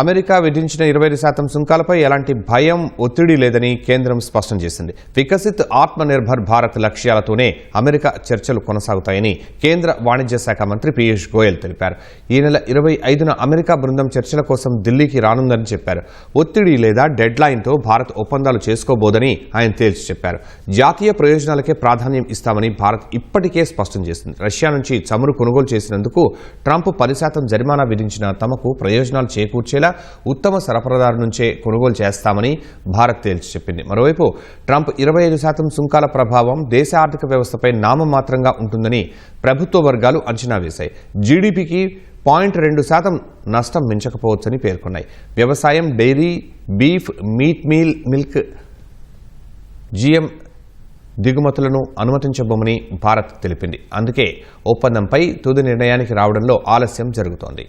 America విధించిన ఇరవై శాతం సుంకాలపై ఎలాంటి భయం ఒత్తిడి లేదని కేంద్రం స్పష్టం చేసింది. వికసిత్ ఆత్మ నిర్భర్ భారత్ లక్ష్యాలతోనే అమెరికా చర్చలు కొనసాగుతాయని కేంద్ర వాణిజ్య శాఖ మంత్రి పీయూష్ గోయల్ తెలిపారు. ఈ నెల ఇరవై ఐదున అమెరికా బృందం చర్చల కోసం ఢిల్లీకి రానుందని చెప్పారు. ఒత్తిడి లేదా డెడ్ లైన్తో భారత్ ఒప్పందాలు చేసుకోబోదని ఆయన తేల్చి చెప్పారు. జాతీయ ప్రయోజనాలకే ప్రాధాన్యం ఇస్తామని భారత్ ఇప్పటికే స్పష్టం చేసింది. రష్యా నుంచి చమురు కొనుగోలు చేసినందుకు ట్రంప్ పది శాతం జరిమానా విధించిన తమకు ప్రయోజనాలు చేకూర్చే చేకూర్చేలా ఉత్తమ సరఫరాదారు నుంచే కొనుగోలు చేస్తామని భారత్ తేల్చి చెప్పింది. మరోవైపు ట్రంప్ ఇరవై ఐదు శాతం సుంకాల ప్రభావం దేశ ఆర్థిక వ్యవస్థపై నామమాత్రంగా ఉంటుందని ప్రభుత్వ వర్గాలు అంచనా వేశాయి. జీడీపీకి పాయింట్ రెండు శాతం నష్టం మించకపోవచ్చని పేర్కొన్నాయి. వ్యవసాయం dairy beef meat meal milk GM దిగుమతులను అనుమతించబోమని భారత్ తెలిపింది. అందుకే ఒప్పందంపై తుది నిర్ణయానికి రావడంలో ఆలస్యం జరుగుతోంది.